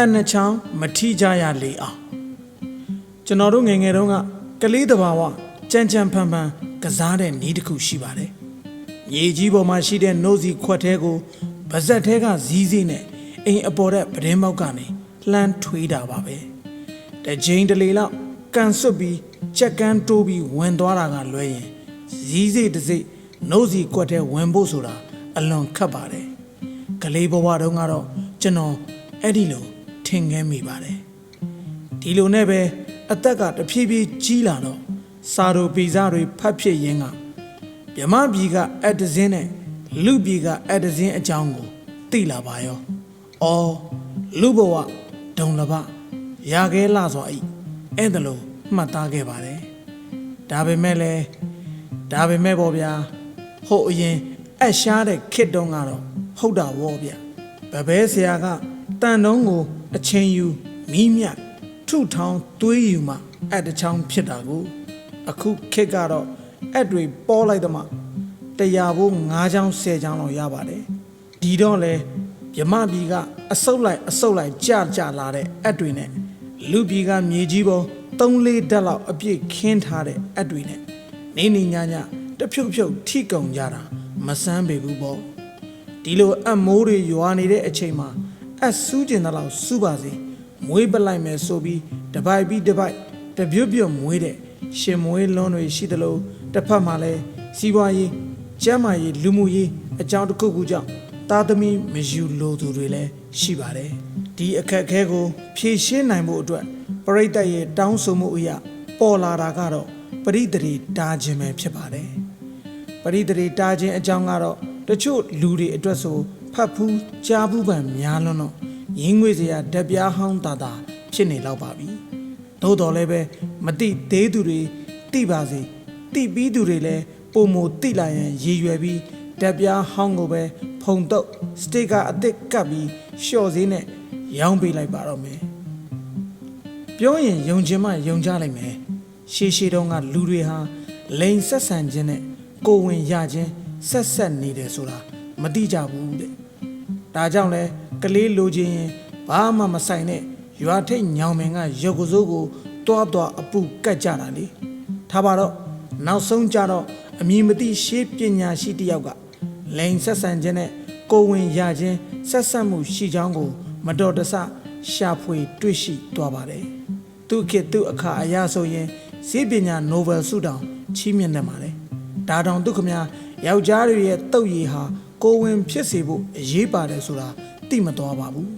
အနှချောင်းမထီကြရလေအောင်ကျွန်တော်တို့ငယ်ငယ်တုန်းကကလေးတစ်ဘာဝကြမ်းကြမ်းဖန်ဖန်ကစားတဲ့နီးတစ်ခုရှိပါတယ်မြေကြီးပေါ်မှာရှိတဲ့နှုတ်စီခွက်ထဲကိုဗဇက်ထဲကဇီးစည်းနဲ့အိမ်အပေါ်တဲ့ပဒင်းမောက်ကနေလှမ်းထွေးတာပါပဲတစ်ချိန်တစ်လေလောက်ကန်ဆွတ်ပြီးချက်ကန်းတိုးပြီးဝင်သွားတာကလွဲရင်ဇီးစိတ်တစ်စိတ်နှုတ်စီခွက်ထဲဝင်ဖို့ဆိုတာအလွန်ခက်ပါတယ်ကလေးဘဝတုန်းကတော့ကျွန်တော်အဲ့ဒီလိုထ င်ခဲ့မိပါတယ်ဒီလိုနဲ့ပဲအသက်ကတဖြည်းဖြည်းကြီးလာတော့စာတို့ဗီဇတွေဖတ်ဖြစ်ရင်းကမြမပြည်ကအက်ဒဇင်းနဲ့လူပြည်ကအက်ဒဇင်းအကြောင်းကိုသိလာပါရော။အော်လူဘဝဒုံလဘရာခဲလာစွာဤအဲ့ဒါလိုမှတ်သားခဲ့ပါတယ်။ဒါပေမဲ့လည်းဒါပေမဲ့ပေါ့ဗျာဟိုအရင်အက်ရှားတဲ့ခစ်တုံးကတော့ဟုတ်တာဗောဗျ။ဗဘဲဆရာက တန်တုံးကိုအချိန်ယူမီးမြတ်ထုထောင်းသွေးယူမှအက်တစ်ချောင်းဖြစ်တာကို အခုခစ်ကတော့အက်တွေပေါ်လိုက်တော့မှတရားဖို့၅ချောင်း၁၀ချောင်းတော့ရပါတယ်။ဒီတော့လေမြမပြည်ကအဆုတ်လိုက်အဆုတ်လိုက်ကြကြလာတဲ့အက်တွေနဲ့လူပြည်ကမြေကြီးပေါ်၃လေးဓာတ်လောက်အပြည့်ခင်းထားတဲ့အက်တွေနဲ့နေနေညညတဖြုတ်ဖြုတ်ထိကုံကြတာမဆန်းပေဘူးပေါ့ဒီလိုအက်မိုးတွေရွာနေတဲ့အချိန်မှာ အက်ဆူးကျင်တဲ့လောက်စူးပါစေမွေးပလိုက်မယ်ဆိုပြီးတပိုက်ပြီးတပိုက်တပြုတ်ပြုတ်မွေးတဲ့ရှင်မွေးလွန်းတွေရှိသလိုတစ်ဖက်မှာလည်းစီးပွားရေးကျန်းမာရေးလူမှုရေးအကြောင်းတစ်ခုခုကြောင့်သားသမီးမယူလိုသူတွေလည်းရှိပါတယ်ဒီအခက်အခဲကို ဖြေရှင်းနိုင်ဖို့အတွက်ပရိသတ်ရဲ့တောင်းဆိုမှုအရာပေါ်လာတာကတော့ပရိသေရီတားခြင်းပဲဖြစ်ပါတယ်ပရိသေရီတားခြင်းအကြောင်းကတော့တချို့လူတွေအတွက်ဆို ဖတ်ဖူးကြားဘူးပံများလွန်းတော့ရင်းငွေစရာဓပြားဟောင်းတာတာဖြစ်နေတော့ပါပြီသို့တော်လည်းပဲမတိသေးသူတွေတိပါစေတိပြီးသူတွေလည်းပုံမတိလာရင်ရည်ရွယ်ပြီးဓပြားဟောင်းကိုပဲဖုံတော့စတစ်ကာအစ်စ်ကပ်ပြီးလျှော့စည်းနဲ့ရောင်းပေးလိုက်ပါတော့မယ်ပြောရင်ယုံခြင်းမှယုံကြလိုက်မယ်ရှေးရှေးတုန်းကလူတွေဟာလိန်ဆက်ဆံခြင်းနဲ့ကိုယ်ဝင်ရခြင်းဆက်ဆက်နေတယ်ဆိုတာမတိကြဘူးတဲ့ ဒါကြောင့်လဲကလေးလိုချင်ရင်ဘာမှမဆိုင်နဲ့ရွာထိတ်ညောင်မင်ကရုပ်ကစိုးကိုတွားတွားအပူကတ်ကြတာလေထားပါတော့နောက်ဆုံးကြတော့အမည်မသိရှေးပညာရှိတစ်ယောက်ကလိန်ဆက်ဆံခြင်းနဲ့ကိုယ်ဝင်ရခြင်းဆက်ဆက်မှုရှိကြောင်းကို မတော်တဆရှာဖွေ တွေ့ရှိသွားပါတယ်သူခေတ်သူအခါအရာဆိုရင်ဈေးပညာနိုဘယ်ဆုတောင်ချီးမြှင့်နေပါတယ်ဒါတောင်သူခမယောက်ျားတွေရဲ့တုတ်ရည်ဟာ ကိုယ်ဝင်ဖြစ်စေဖို့အရေးပါတယ်ဆိုတာသိမသွားပါဘူး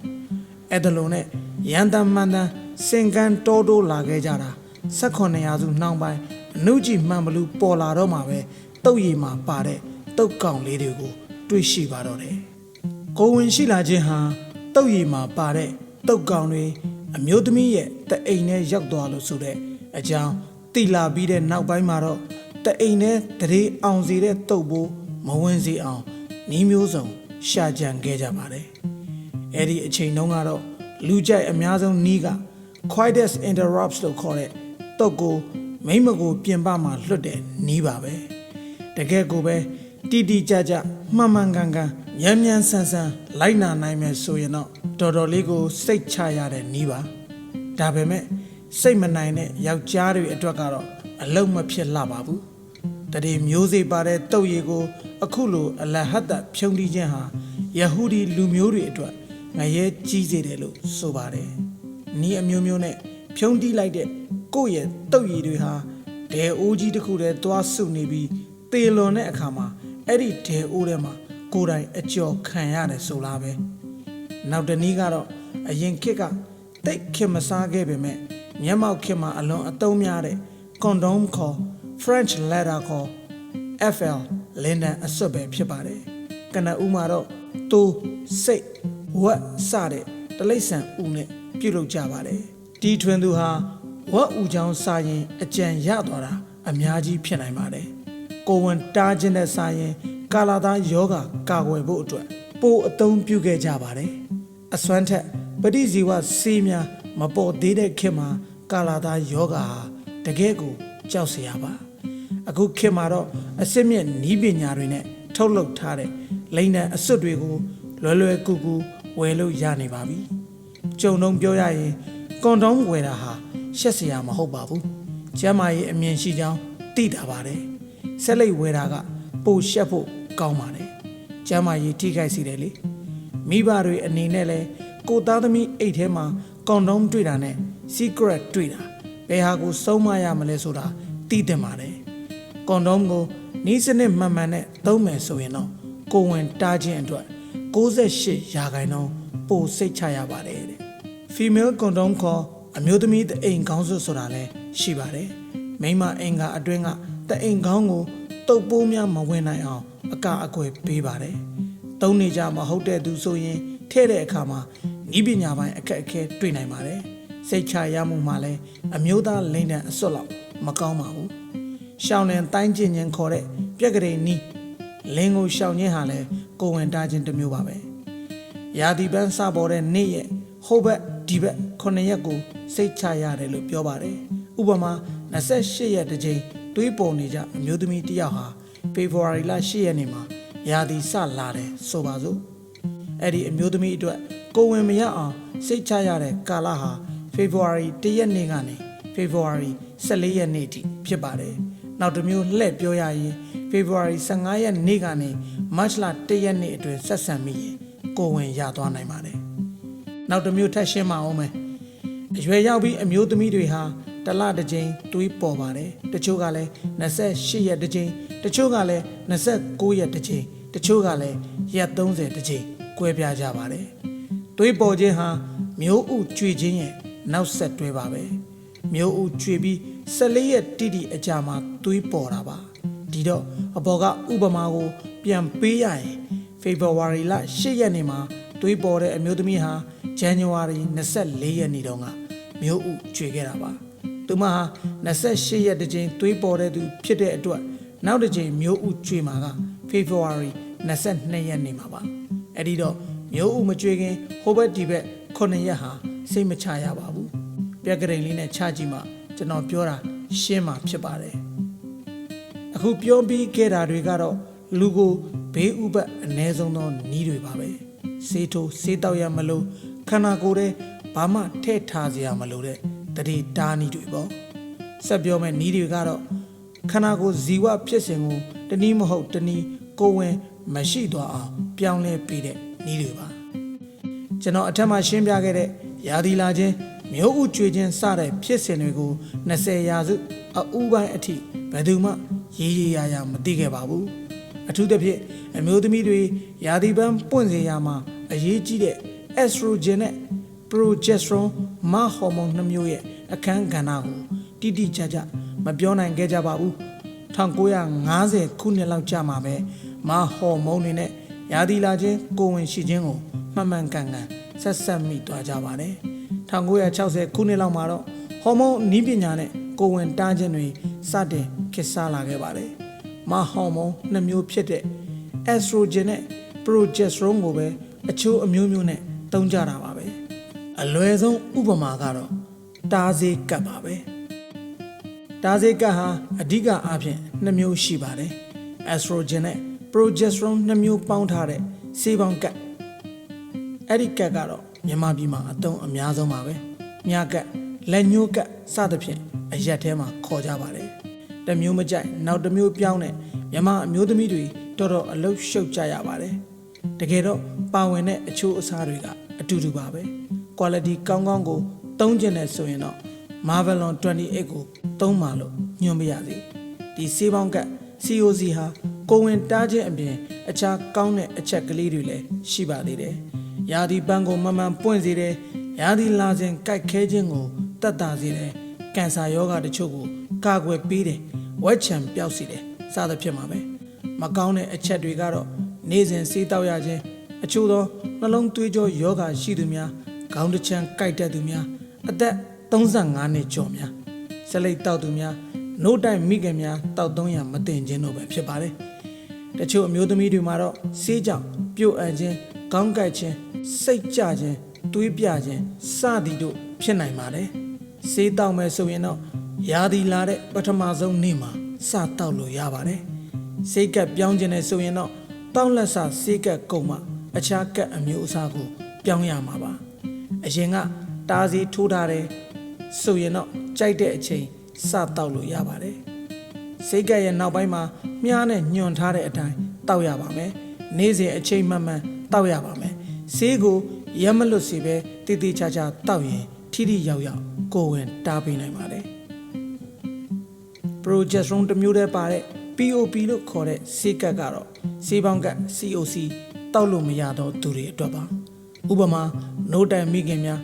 အဲ့ဒါလိုနဲ့ရန်တမ်းမှန်တမ်းစင်ကန်တောတိုးလာခဲ့ကြတာ18ရာစုနှောင်းပိုင်းအနုကြည့်မှန်ဘလူးပေါ်လာတော့မှပဲတုတ်ရည်မှာပါတဲ့တုတ်ကောင်လေးတွေကိုတွေ့ရှိပါတော့တယ်ကိုယ်ဝင်ရှိလာခြင်းဟာတုတ်ရည်မှာပါတဲ့တုတ်ကောင်တွေအမျိုးသမီးရဲ့တအိမ်နဲ့ရောက်သွားလို့ဆိုတဲ့အကြောင်းတိလာပြီးတဲ့နောက်ပိုင်းမှာတော့တအိမ်နဲ့တရေအောင်စီတဲ့တုတ်ဘိုးမဝင်စီအောင် နီးမျိုးစုံရှာကြံခဲ့ကြပါတယ်အဲ့ဒီအချိန်တုန်းကတော့လူကြိုက်အများဆုံးနီးက quietest interrupts လို့ခေါ်တဲ့တုတ်ကိုမိမ့်မကိုပြင်ပမှာလွတ်တဲ့နီးပါပဲတကယ်ကိုပဲတိတိကျကျမှန်မှန်ကန်ကန်ညံ့ညံ့ဆန်းဆန်းလိုက်နာနိုင်မယ်ဆိုရင်တော့တော်တော်လေးကိုစိတ်ချရတဲ့နီးပါဒါပေမဲ့စိတ်မနိုင်တဲ့ယောက်ျားတွေအတွက်ကတော့အလုံးမဖြစ်လှပါဘူး တတိမျိုးစေ့ပါတဲ့တုတ်ရည်ကို အခုလိုအလဟတ်တဖြုံးတီးခြင်းဟာယဟူဒီလူမျိုးတွေအတွက်ငရဲကြီးစေတယ်လို့ဆိုပါတယ်နီးအမျိုးမျိုးနဲ့ဖြုံးတီးလိုက်တဲ့ကိုယ့်ရဲ့တုတ်ရည်တွေဟာဒဲအိုးကြီးတစ်ခုတည်းသွားစုနေပြီးတေလွန်တဲ့အခါမှာအဲ့ဒီဒဲအိုးထဲမှာကိုယ်တိုင်အကျော်ခံရတယ်ဆိုလားပဲနောက်တနည်းကတော့အရင်ခေတ်ကတိတ်ခင်မစားခဲ့ပေမဲ့မျက်မှောက်ခင်မှာအလွန်အသုံးများတဲ့ condom ခေါ် French leather ခေါ် FL လင်းဒန်အစွပ်ပဲဖြစ်ပါတယ်ကနဦးမှာတော့တူစိတ်ဝက်စတဲ့တလိမ့်ဆန်ဦးနဲ့ပြုတ်လုပ်ကြပါတယ်တီထွင်သူဟာဝက်ဦးချောင်းစာရင်အကြံရသွားတာအများကြီးဖြစ်နိုင်ပါတယ်ကိုဝန်တားခြင်းတဲ့စာရင် ကာလာသားယောဂကာကွယ်ဖို့အတွက်ပိုအသုံးပြုခဲ့ကြပါတယ်အစွမ်းထက်ပဋိဇီဝဆေးများမပေါ်သေးတဲ့ခေတ်မှာကာလာသားယောဂဟာတကယ်ကိုကြောက်စရာပါ အခုခေတ်မှာတော့အစစ်မြင့်နီးပညာတွေနဲ့ထုတ်လုပ်ထားတဲ့လိန်တန်အစွတ်တွေကိုလွယ်လွယ်ကူကူဝယ်လို့ရနေပါပြီကြုံတော့ပြောရရင်ကွန်ဒုံးဝယ်တာဟာရှက်စရာမဟုတ်ပါဘူးကျမ်းမာရေးအမြင်ရှိကြောင်းသိတာပါတယ်ဆက်လက်ဝယ်တာကပိုရှက်ဖို့ကောင်းပါတယ်ကျမ်းမာရေးထိခိုက်စေတယ်လေမိဘတွေအနေနဲ့လဲကိုသားသမီးအိတ်ထဲမှာကွန်ဒုံးတွေ့တာနဲ့ secret တွေ့တာဘယ်ဟာကိုစုံမရမလဲဆိုတာသိတင်ပါတယ် ကွန်ဒုံးကိုနီးစနစ်မှန်မှန်နဲ့သုံးမယ်ဆိုရင်တော့ကိုယ်ဝင်တားခြင်းအတွက်68ရာခိုင်နှုန်းပိုစိတ်ချရပါတယ်တဲ့ female condom ခေါ်အမျိုးသမီးတအိမ်ကောင်းစုဆိုတာလည်းရှိပါတယ်မိန်းမအိမ်ကအတွင်းကတအိမ်ကောင်းကိုတုပ်ပိုးများမဝင်နိုင်အောင်အကအကွယ်ပေးပါတယ်သုံးနေကြမဟုတ်တဲ့သူဆိုရင်ထဲ့တဲ့အခါမှာဤပညာပိုင်းအခက်အခဲတွေ့နိုင်ပါတယ်စိတ်ချရမှုမှလည်းအမျိုးသားလိမ့်တဲ့အစွတ်လောက်မကောင်းပါဘူး ရှောင်းလင်တိုင်းကျင်ချင်းခေါ်တဲ့ပြက်ကလေးနီးလင်းကိုရှောင်းခြင်းဟာလည်းကိုယ်ဝင်တားခြင်းတစ်မျိုးပါပဲရာသီပန်းစပေါ်တဲ့နေ့ရဲ့ဟိုဘက်ဒီဘက်9ရက်ကိုစိတ်ချရတယ်လို့ပြောပါတယ်။ဥပမာ28ရက်တစ်ချိန်တွေးပေါ်နေကြအမျိုးသမီးတစ်ယောက်ဟာဖေဖော်ဝါရီလ10ရက်နေ့မှာရာသီစလာတယ်ဆိုပါစို့။အဲ့ဒီအမျိုးသမီးအတွက်ကိုယ်ဝင်မရအောင်စိတ်ချရတဲ့ကာလဟာဖေဖော်ဝါရီ1ရက်နေ့ကနေဖေဖော်ဝါရီ14ရက်နေ့အထိဖြစ်ပါတယ်။ နောက်တစ်မျိုးလှည့်ပြောရရင်ဖေဖော်ဝါရီ15ရက်နေ့ကနေမတ်လ1ရက်နေ့အတွင်းဆက်ဆံမိရင်ကိုယ်ဝင်ရသွားနိုင်ပါတယ်။နောက်တစ်မျိုးထပ်ရှင်းမအောင်မယ်။အရွယ်ရောက်ပြီးအမျိုးသမီးတွေဟာတစ်လတစ်ကြိမ်တွေးပေါ်ပါတယ်။တချို့ကလည်း28ရက်တစ်ကြိမ်တချို့ကလည်း29ရက်တစ်ကြိမ်တချို့ကလည်းရက်30တစ်ကြိမ်꿰ပြကြပါတယ်။တွေးပေါ်ခြင်းဟာမျိုးဥကြွေခြင်းရဲ့နောက်ဆက်တွဲပါပဲ။မျိုးဥကြွေပြီး 14ရက်တိတိအကြာမှာတွေးပေါ်တာပါ။ဒီတော့အပေါ်ကဥပမာကို ပြန်ပေးရရင်ဖေဖော်ဝါရီလ10ရက်နေ့မှာတွေးပေါ်တဲ့အမျိုးသမီးဟာဇန်နဝါရီ24ရက်နေ့တုန်းကမျိုးဥကျွေခဲ့တာပါ။သူမဟာ28ရက်တစ်ကြိမ်တွေးပေါ်တဲ့သူဖြစ်တဲ့အတွက်နောက်တစ်ကြိမ်မျိုးဥကျွေမှာကဖေဖော်ဝါရီ22ရက်နေ့မှာပါ။အဲ့ဒီတော့မျိုးဥမကျွေခင်ဟိုဘက်ဒီဘက်9ရက်ဟာစိတ်မချရပါဘူး။ပြက်ကလေးလေးနဲ့ချကြည့်မှ ကျွန်တော်ပြောတာရှင်းမှာဖြစ်ပါတယ်။အခုပြောပြီးခဲ့တာတွေကတော့လူကိုဘေးဥပတ်အ ਨੇ ဆုံးသောနီးတွေပါပဲစေးထိုးစေးတောက်ရမလို့ခန္ဓာကိုယ်ထဲဘာမှထည့်ထားစရာမလိုတဲ့တတိတားနီးတွေပေါ့ဆက်ပြောမဲ့နီးတွေကတော့ခန္ဓာကိုယ်ဇီဝဖြစ်စဉ်ကိုတနည်းမဟုတ်တနည်းကိုယ်ဝင်မရှိသွားအောင်ပြောင်းလဲပေးတဲ့နီးတွေပါကျွန်တော်အထက်မှာရှင်းပြခဲ့တဲ့ရာသီလာခြင်း မျိုးဥကျွေခြင်းစတဲ့ဖြစ်စဉ်တွေကို20ရာစုအဥပိုင်းအထိဘယ်သူမှရေးရေးရရမသိခဲ့ပါဘူးအထူးသဖြင့်အမျိုးသမီးတွေရာသီပန်းပွင့်စေရမှာအရေးကြီးတဲ့ estrogen နဲ့ progesterone မဟော်မုန်းနှစ်မျိုးရဲ့အခန်းကဏ္ဍကိုတိတိကျကျမပြောနိုင်ခဲ့ကြပါဘူး1950ခုနှစ်လောက်ကြာမှာပဲမဟော်မုန်းတွေနဲ့ရာသီလာခြင်းကိုယ်ဝင်ရှိခြင်းကိုမှန်မှန်ကန်ကန်ဆက်ဆက်မိသွားကြပါတယ် 1960ခုနှစ်လောက်မှာတော့ဟော်မုန်းနီးပညာနဲ့ကိုယ်ဝင်တားခြင်းတွေစတင်ခေတ်စားလာခဲ့ပါတယ်မဟော်မုန်းနှစ်မျိုးဖြစ်တဲ့ estrogen နဲ့ progesterone ကိုပဲအချိုးအမျိုးမျိုးနဲ့သုံးကြတာပါပဲအလွယ်ဆုံးဥပမာကတော့တားစေးကပ်ပါပဲဒါစေကတ်ဟာအဓိကအားဖြင့်နှစ်မျိုးရှိပါတယ်။ estrogen နဲ့ progesterone နှစ်မျိုးပေါင်းထားတဲ့ဆေးပေါင်းကတ်အဲ့ဒီကတ်ကတော့ မြန်မာပြည်မှာအသုံးအများဆုံးပါပဲ။မြားကတ်လက်ညှိုးကတ်စသဖြင့်အရက်ထဲမှာခေါ်ကြပါတယ်။တစ်မျိုးမကြိုက်နောက်တစ်မျိုးပြောင်းတဲ့မြန်မာအမျိုးသမီးတွေတော်တော်အလုရှုပ်ကြရပါတယ်။တကယ်တော့ပါဝင်တဲ့အချိုးအစားတွေကအတူတူပါပဲ။ quality ကောင်းကောင်းကိုသုံးကျင်တယ်ဆိုရင်တော့ Marvelon 28ကိုသုံးပါလို့ညွှန်ပြရစီဒီစေးပေါင်းက COC ဟာကိုယ်ဝင်တားခြင်းအပြင်အခြားကောင်းတဲ့အချက်ကလေးတွေလည်းရှိပါသေးတယ်။ ရာသီပန်းကိုမမှန်ပွင့်စေတယ်။ရာသီလာစဉ်ကြိုက်ခဲခြင်းကိုတတ်တာစေတယ်။ကင်ဆာရောဂါတချို့ကိုကာကွယ်ပေးတယ်။ဝက်ချံပျောက်စေတယ်။စသဖြင့်ပါပဲ။မကောင်းတဲ့အချက်တွေကတော့နေ့စဉ်စေးတောက်ရခြင်းအချို့သောနှလုံးသွေးကြောယောဂါရှိသူများခေါင်းတစ်ချမ်းကြိုက်တတ်သူများအသက်35နှစ်ကျော်များဆက်လက်တောက်သူများနို့တိုက်မိခင်များတောက်သုံးရမတင်ခြင်းတို့ပဲဖြစ်ပါတယ်တချို့အမျိုးသမီးတွေမှာတော့ဆေးကြောင့်ပြုတ်အပ်ခြင်း ခေါင်းကိုက်ခြင်းစိတ်ကြခြင်းတွေးပြခြင်းစသည်တို့ဖြစ်နိုင်ပါတယ်ဆေးတောက်မယ်ဆိုရင်တော့ရာသီလာတဲ့ပထမဆုံးနေ့မှာစတောက်လို့ရပါတယ်ဆေးကပ်ပြောင်းခြင်းနဲ့ဆိုရင်တော့တောက်လက်စဆေးကပ်ကုန်မှအခြားကပ်အမျိုးအစားကို ပြောင်းရမှာပါအရင်ကတားစီထိုးထားတယ်ဆိုရင်တော့ကြိုက်တဲ့အချိန်စတောက်လို့ရပါတယ်စိတ်ကပ်ရဲ့နောက်ပိုင်းမှာမြားနဲ့ညွန်ထားတဲ့အတိုင်းတောက်ရပါမယ်နေ့စဉ်အချိန်မှန်မှန် တောက်ရပါမယ်ဆေးကိုရက်မလွတ်စီပဲတည်တည်ချာချာတောက်ရင်ထိထိရောက်ရောက်ကိုယ်ဝင်တားပေးနိုင်ပါတယ် progesterone တစ်မျိုးတည်းပါတဲ့ POP လို့ခေါ်တဲ့ဆေးကပ်ကတော့ဆေးပေါင်းကပ် COC တောက်လို့မရတော့သူတွေအတွက်ပါဥပမာနိုးတိုင်မိခင်များ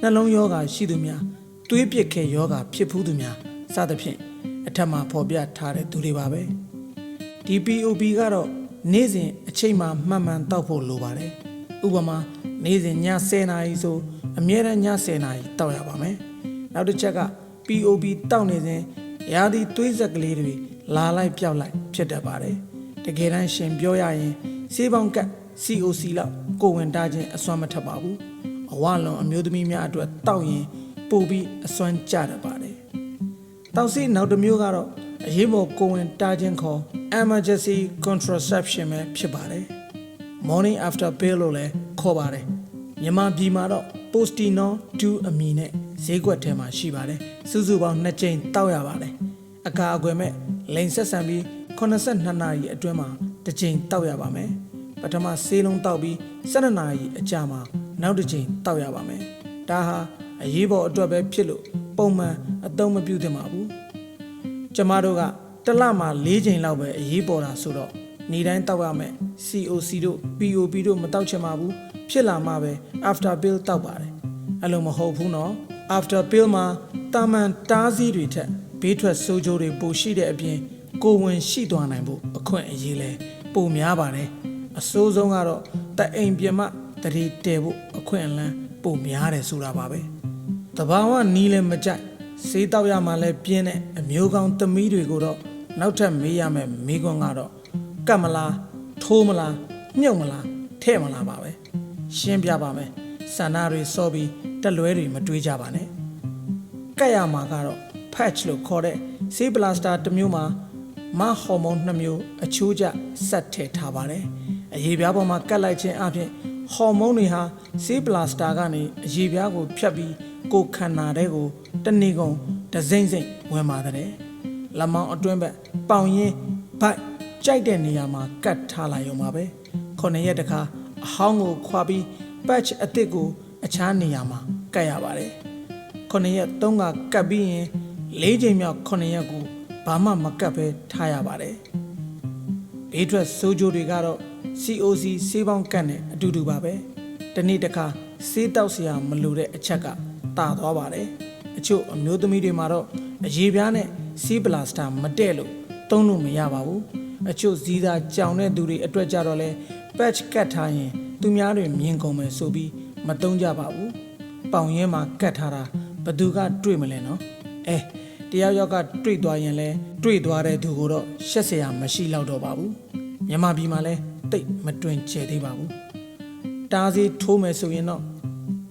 နှလုံးယောဂါရှိသူများသွေးပြစ်ခဲယောဂါဖြစ်ဖူးသူများစသဖြင့်အထက်မှာဖော်ပြထားတဲ့သူတွေပါပဲဒီ POP ကတော့ နေ့စဉ်အချိန်မှမှန်မှန်တောက်ဖို့လိုပါတယ်ဥပမာနေ့စဉ်ည10နာရီဆိုအမြဲတမ်းည10နာရီတောက်ရပါမယ်နောက်တစ်ချက်က POP တောက်နေစဉ်ရာသီသွေးဆက်ကလေးတွေလာလိုက်ပြောက်လိုက်ဖြစ်တတ်ပါတယ်တကယ်တမ်းရှင်ပြောရရင်ဆေးပေါင်းကပ် COC လောက်ကိုယ်ဝင်တားခြင်းအစွမ်းမထက်ပါဘူးအဝလွန်အမျိုးသမီးများအတွက်တောက်ရင်ပိုပြီးအစွမ်းကျတတ်ပါတယ်တောက်စီနောက်တစ်မျိုးကတော့အရေးပေါ်ကိုယ်ဝင်တားခြင်းခေါ် emergency contraception ပဲဖြစ်ပါတယ် morning after pill လို့လည်းခေါ်ပါတယ်မြန်မာပြည်မှာတော့ postinol 2အမည်နဲ့ဈေးကွက်ထဲမှာရှိပါတယ်စုစုပေါင်း2ကြိမ်တောက်ရပါတယ်အကာအကွယ်မဲ့လိန်ဆက်ဆံပြီး82နာရီအတွင်းမှာတစ်ကြိမ်တောက်ရပါမယ်ပထမဆေးလုံးတောက်ပြီး12နာရီအကြာမှာနောက်တစ်ကြိမ်တောက်ရပါမယ်ဒါဟာအရေးပေါ်အတွက်ပဲဖြစ်လို့ပုံမှန်အသုံးမပြုသင့်ပါဘူးကျမတို့က တစ်လမှာ၄ချိန်လောက်ပဲအရေးပေါ်တာဆိုတော့နေတိုင်းတောက်ရမယ် COC တို့ POP တို့မတောက်ချင်ပါဘူးဖြစ်လာမှပဲ after pill တောက်ပါတယ်အဲ့လိုမဟုတ်ဘူးနော် after pill မှာတာမန်တားဆီးတွေထက်ဘေးထွက်ဆိုးကျိုးတွေပိုရှိတဲ့အပြင်ကိုယ်ဝင်ရှိသွားနိုင်ဖို့အခွင့်အရေးလဲပိုများပါတယ်အဆိုးဆုံးကတော့တအိမ်ပြမတတိတဲဖို့အခွင့်အလမ်းပိုများတယ်ဆိုတာပါပဲတဘာဝနီးလည်းမကြိုက်စေးတောက်ရမှလည်းပြင်းတဲ့အမျိုးကောင်းသမီးတွေကိုတော့ နောက်ထပ်မေးရမယ်မိကွန်းကတော့ကတ်မလားထိုးမလားမြုပ်မလားထဲ့မလားပါပဲရှင်းပြပါမယ်ဆန္ဒတွေစောပြီးတက်လွဲတွေမတွေးကြပါနဲ့ကတ်ရမှာကတော့ patch လို့ခေါ်တဲ့ဆေးပလာစတာတစ်မျိုးမှာမဟော်မုန်းနှစ်မျိုးအချိုးကျဆက်ထည့်ထားပါတယ်အရေးပြားပေါ်မှာကတ်လိုက်ခြင်းအပြင်ဟော်မုန်းတွေဟာဆေးပလာစတာကနေအရေးပြားကိုဖြတ်ပြီးကိုယ်ခန္ဓာထဲကိုတနေ့ကုန်ဒစိမ့်စိမ့်ဝင်ပါတယ် လက်မောင်းအတွင်းဘက်ပေါင်ရင်းဘိုက်ကြိုက်တဲ့နေရာမှာကတ်ထားလိုက်ရုံပါပဲခုနှစ်ရက်တခါအဟောင်းကိုခွာပြီး patch အစ်စ်ကိုအခြားနေရာမှာကတ်ရပါတယ်ခုနှစ်ရက်သုံးကကတ်ပြီးရင်၄ချိန်မြောက်ခုနှစ်ရက်ကိုဘာမှမကတ်ပဲထားရပါတယ်ဘေးထွက်ဆိုးကျိုးတွေကတော့ COC ဆေးပေါင်းကတ်နဲ့အတူတူပါပဲတနေ့တစ်ခါဆေးတောက်စရာမလိုတဲ့အချက်ကတာသွားပါတယ်အချို့အမျိုးသမီးတွေမှာတော့အရေးပြားနဲ့ စီးပလာစတာမတည့်လို့သုံးလို့မရပါဘူးအချို့ဈီးသားကြောင်တဲ့သူတွေအတွက်ကြတော့လဲ patch ကတ်ထားရင် သူများတွေမြင်ကုန်မယ်ဆိုပြီးမသုံးကြပါဘူးပေါင်ရင်းမှာကတ်ထားတာဘသူကတွေ့မလဲနော်အဲတယောက်ယောက်ကတွေ့သွားရင်လဲတွေ့သွားတဲ့သူကိုတော့ရှက်စရာမရှိတော့ပါဘူးမြန်မာပြည်မှာလဲတိတ်မတွင်ကျဲသေးပါဘူးတားစီထိုးမယ်ဆိုရင်တော့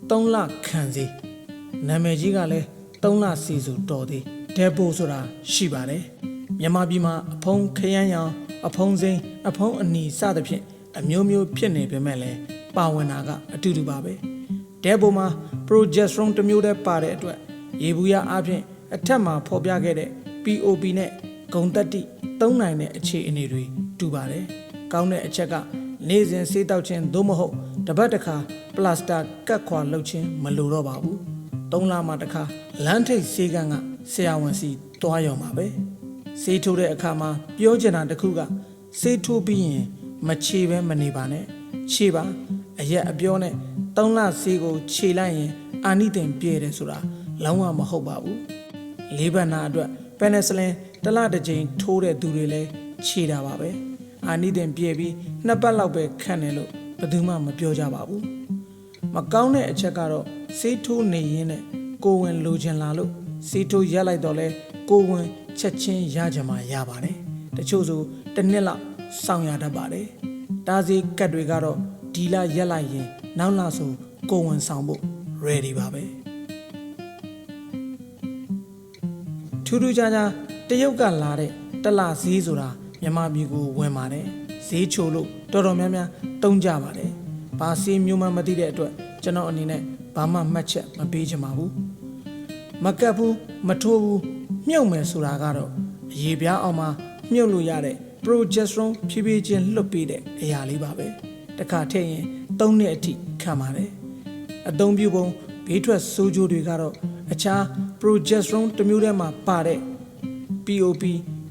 3လခံစီနာမည်ကြီးကလည်း3လစီဆိုတော်သေး ဒက်ပိုဆိုတာရှိပါတယ်မြန်မာပြည်မှာအဖုံးခရမ်းရောင်အဖုံးစိမ်းအဖုံးအနီစသဖြင့်အမျိုးမျိုးဖြစ်နေပေမဲ့လည်းပါဝင်တာကအတူတူပါပဲဒဲဘိုမှာ progesterone တစ်မျိုးတည်းပါတဲ့အတွက်ရေဘူးရအပြင်အထက်မှာဖော်ပြခဲ့တဲ့ POP နဲ့ဂုံတက်တိသုံးနိုင်တဲ့အခြေအနေတွေတူပါတယ်။ကောင်းတဲ့အချက်ကနေ့စဉ်ဆေးတောက်ခြင်းသို့မဟုတ်တစ်ပတ်တစ်ခါပလတ်စတာကတ်ခွာလုပ်ခြင်းမလိုတော့ပါဘူး။သုံးလမှတစ်ခါလမ်းထိပ်ဆေးကန်းက ဆရာဝန်စီတွားရောမှာပဲ။ဆေးထိုးတဲ့အခါမှာပြောချင်တာတစ်ခုကဆေးထိုးပြီးရင်မချေပဲမနေပါနဲ့။ခြေပါအရက်အပြောနဲ့သုံးလဆေးကိုခြေလိုက်ရင်အာနိသင်ပြည့်တယ်ဆိုတာလုံးဝမဟုတ်ပါဘူး။လေးဘက်နာအတွက်ပက်နက်စလင်တစ်လတစ်ကြိမ်ထိုးတဲ့သူတွေလည်းခြေတာပါပဲ။အာနိသင်ပြည့်ပြီးနှစ်ပတ်လောက်ပဲခံတယ်လို့ဘယ်သူမှမပြောကြပါဘူး။မကောင်းတဲ့အချက်ကတော့စေးထိုးနေရင်းနဲ့ကိုယ်ဝင်လိုချင်လာလို့ စေးထိုးရက်လိုက်တော့လဲကိုယ်ဝင်ချက်ချင်းရကြမှာရပါတယ်တချို့ဆိုတစ်နှစ်လောက်စောင့်ရတတ်ပါတယ်တားစီကတ်တွေကတော့ဒီလရက်လိုက်ရင်နောက်လဆိုကိုယ်ဝင်ဆောင်ဖို့ ready ပါပဲထူးထူးခြားခြားတရုတ်ကလာတဲ့တလဈေးဆိုတာမြန်မာပြည်ကိုဝင်ပါတယ်ဈေးချိုလို့တော်တော်များများတုံးကြပါတယ်ဘာစီမျိုးမှမသိတဲ့အတွက်ကျွန်တော်အနေနဲ့ဘာမှမှတ်ချက်မပေးချင်ပါဘူး မကတ်ဘူးမထိုးဘူးမြုပ်မယ်ဆိုတာကတော့အရေးပြားအောင်မှာမြုပ်လို့ရတဲ့ progesterone ဖြည်းဖြည်းချင်းလွတ်ပေးတဲ့အရာလေးပါပဲတခါထည့်ရင်၃နှစ်အထိခံပါတယ်အသုံးပြုပုံဘေးထွက်ဆိုးကျိုးတွေကတော့အခြား progesterone တစ်မျိုးတည်းမှာပါတဲ့ POP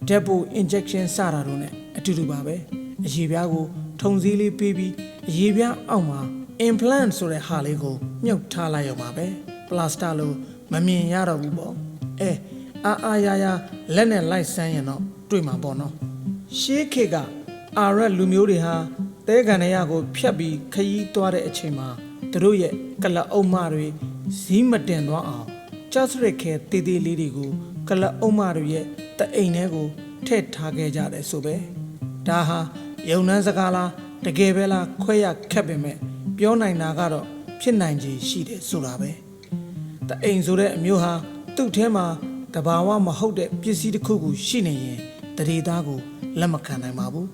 Depo injection စတာတို့ ਨੇ အတူတူပါပဲအရေးပြားကို ထုံစည်းလေးပေးပြီးအရေးပြားအောက်မှာ implant ဆိုတဲ့ဟာလေးကိုမြုပ်ထားလိုက်ရုံပါပဲ plaster လို့ မမြင်ရတော့ဘူးပေါ့အဲအာအာယာယာလက်နဲ့လိုက်ဆန်းရင်တော့တွေ့မှာပေါ့နော်ရှေးခေတ်ကအာရက်လူမျိုးတွေဟာတဲကန်ရကိုဖြတ်ပြီးခရီးသွားတဲ့အချိန်မှာသူတို့ရဲ့ကလအုံမတွေဇီးမတင်သွားအောင်ကျဆရခဲတေးသေးလေးတွေကိုကလအုံမတို့ရဲ့တအိမ်ထဲကိုထည့်ထားခဲ့ကြတယ်ဆိုပဲဒါဟာယုံနှန်းစကားလားတကယ်ပဲလားခွဲရခက်ပေမဲ့ပြောနိုင်တာကတော့ဖြစ်နိုင်ခြေရှိတယ်ဆိုတာပဲ တအိမ်ဆိုတဲ့အမျိုးဟာသူ့ထဲမှာတဘာဝမဟုတ်တဲ့ပစ္စည်းတစ်ခုခုရှိနေရင်တရေသားကိုလက်မခံနိုင်ပါဘူး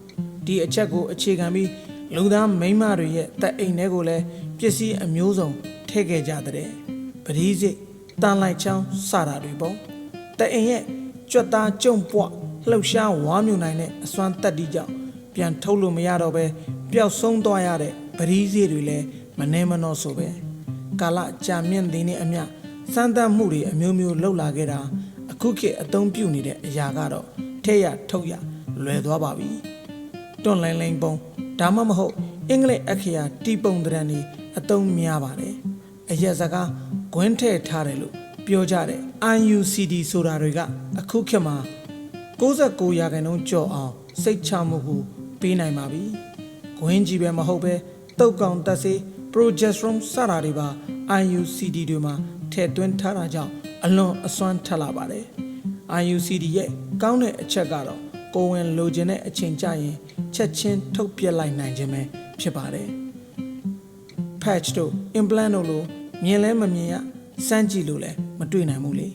ဒီအချက်ကိုအခြေခံပြီးလူသားမိန်းမတွေရဲ့တအိမ်ထဲကိုလည်းပစ္စည်းအမျိုးစုံထည့်ခဲ့ကြတဲ့ပရိစိတ်တန်လိုက်ချောင်းစတာတွေပေါ့တအိမ်ရဲ့ကြွက်သားကြုံပွလှုပ်ရှားဝါမြူနိုင်တဲ့အစွမ်းတက်တီကြောင့်ပြန်ထုတ်လို့မရတော့ပဲပျောက်ဆုံးသွားရတဲ့ပရိစေးတွေလည်းမနှဲမနှောဆိုပဲကာလကြာမြင့်သည်နဲ့အမျှ စမ်းသပ်မှုတွေအမျိုးမျိုးလှုပ်လာခဲ့တာအခုခေတ်အသုံးပြုနေတဲ့အရာကတော့ထဲရထုတ်ရလွယ်သွားပါပြီတွန့်လိုင်းလိုင်းပုံဒါမှမဟုတ်အင်္ဂလိပ်အခရာတီပုံတရံတွေအသုံးများပါတယ်အရက်စကားဂွင်းထဲ့ထားတယ်လို့ပြောကြတဲ့ IUCD ဆိုတာတွေကအခုခေတ်မှာ69ရာခိုင်နှုန်းကျော်အောင်စိတ်ချမှုကိုပေးနိုင်ပါပြီ။ဂွင်းကြီးပဲမဟုတ်ပဲတုတ်ကောင်တက်စေ progesterone စတာတွေပါ IUCD တွေမှာ ထည့်သွင်းထားတာကြောင့်အလွန်အစွမ်းထက်လာပါတယ်။ IUCD ရဲ့ကောင်းတဲ့အချက်ကတော့ကိုယ်ဝင်လိုချင်တဲ့အချိန်ကြရင်ချက်ချင်းထုတ်ပြက်လိုက်နိုင်ခြင်းပဲဖြစ်ပါတယ်။ patch တို့ implant တို့လိုမြင်လဲမမြင်ရစမ်းကြည့်လို့လည်းမတွေ့နိုင်ဘူးလေ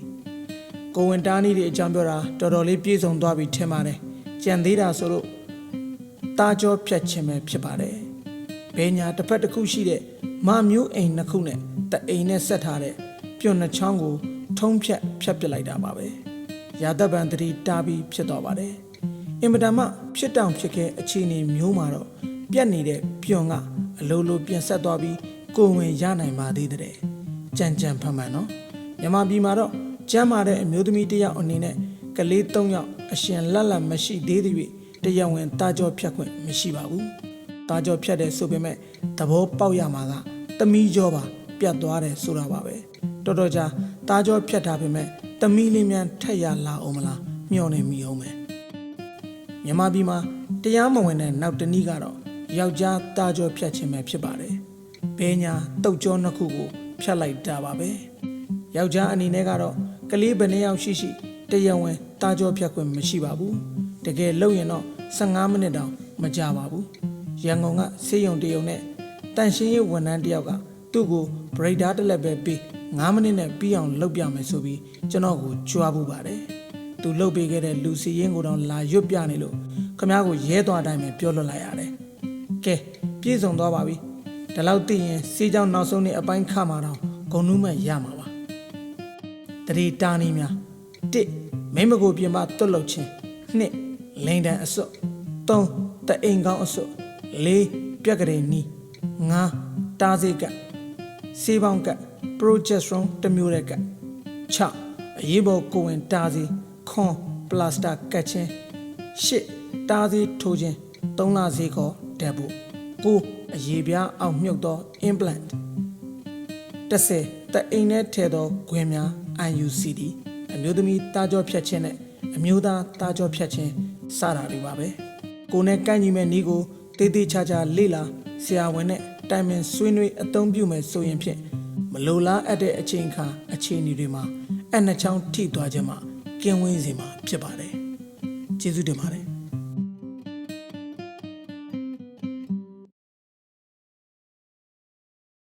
ကိုဝင်တားနီးတွေအကြောင်းပြောတာတော်တော်လေးပြည့်စုံသွားပြီထင်ပါတယ်ကြံသေးတာဆိုလို့တာကြောဖြတ်ခြင်းပဲဖြစ်ပါတယ်ဘဲညာတစ်ဖက်တစ်ခုရှိတဲ့မမျိုးအိမ်နှစ်ခုနဲ့တအိမ်နဲ့ဆက်ထားတဲ့ ပြွန်နှချောင်းကိုထုံးဖြတ်ဖြတ်ပစ်လိုက်တာပါပဲရာသက်ပံတတိတားပြီးဖြစ်သွားပါတယ်အင်မတန်မှဖြစ်တောင်ဖြစ်ခဲ့အခြေအနေမျိုးမှာတော့ပြက်နေတဲ့ပြွန်ကအလိုလိုပြန်ဆက်သွားပြီးကိုယ်ဝင်ရနိုင်ပါသေးတဲ့ကြံကြံဖန်ဖန်နော်မြန်မာပြည်မှာတော့ကျမ်းမာတဲ့အမျိုးသမီးတစ်ယောက်အနေနဲ့ကလေး၃ယောက်အရှင်လက်လက်မရှိသေးသေး၍တရားဝင်တာကြောဖြတ်ခွင့်မရှိပါဘူးတာကြောဖြတ်တယ်ဆိုပေမဲ့သဘောပေါက်ရမှာကသမီးကြောပါပြတ်သွားတယ်ဆိုတာပါပဲ တော်တော်ကြာတာကြောဖြတ်ထားပေမဲ့သမီးလေးများထက်ရလာအောင်မလားမျှော်နေမိအောင်မယ်မြန်မာပြည်မှာတရားမဝင်တဲ့နောက်တစ်နည်းကတော့ယောက်ျားတာကြောဖြတ်ခြင်းပဲဖြစ်ပါတယ်။ဘဲညာတုတ်ကြောနှစ်ခုကိုဖြတ်လိုက်တာပါပဲ။ယောက်ျားအနေနဲ့ကတော့ကလေးဘယ်နှစ်ယောက်ရှိရှိတရားဝင်တာကြောဖြတ်ခွင့်မရှိပါဘူး။တကယ်လို့ရင်တော့15မိနစ်တောင်မကြာပါဘူး။ရန်ကုန်ကဆေးရုံတရုံနဲ့တန်ရှင်းရေးဝန်ထမ်းတစ်ယောက်ကသူ့ကိုဘရိတ်ဒါတစ်လက်ပဲပေး 9မိနစ်နဲ့ပြီးအောင်လုပ်ပြမယ်ဆိုပြီးကျွန်တော်ကိုကြွားဖို့ပါတယ်။သူလှုပ်ပေးခဲ့တဲ့လူစီရင်ကိုတော့လာရွတ်ပြနေလို့ခမ ्या ကိုရဲသွားတိုင်းပဲပြောလွတ်လိုက်ရတယ်။ကဲပြည့်စုံသွားပါပြီ။ဒီလောက်သိရင်စီးကြောင်းနောက်ဆုံးနေ့အပိုင်းခမှာတော့ဂုံနူးမဲ့ရမှာပါ။တတိတာနီများ1မိမကိုပြင်ပတွတ်လုတ်ခြင်း2လိန်တန်အစွတ်3တအိမ်ကောင်းအစွတ်4ပြက်ကလေးနီး5တားစေးကပ်စေးပေါင်းကပ် progesterone တစ်မျိုးတဲ့ကပ်6အရေးပေါ်ကိုယ်ဝင်တားစေးခွန်ပလစတာကတ်ခြင်း8တားစေးထိုးခြင်း3လစေးခေါ်တက်ဖို့9အရေးပြားအောင်မြုပ်သော implant 10တအိမ်နဲ့ထဲသောခွင်များ IUCD အမျိုးသမီးတာကြောဖြတ်ခြင်းနဲ့အမျိုးသားတာကြောဖြတ်ခြင်းစတာတွေပါပဲကိုယ်နဲ့ကန့်ညီမဲ့နီးကိုတေးသေးချာချာလေ့လာဆရာဝန်နဲ့တိုင်ပင်ဆွေးနွေးအသုံးပြုမယ်ဆိုရင်ဖြင့် မလိုလားအပ်တဲ့အချိန်ခါအခြေအနေတွေမှာအနှစ်ချောင်းထိသွားခြင်းမှာကင်းဝေးစေမှာဖြစ်ပါတယ်ကျေးဇူးတင်ပါတယ်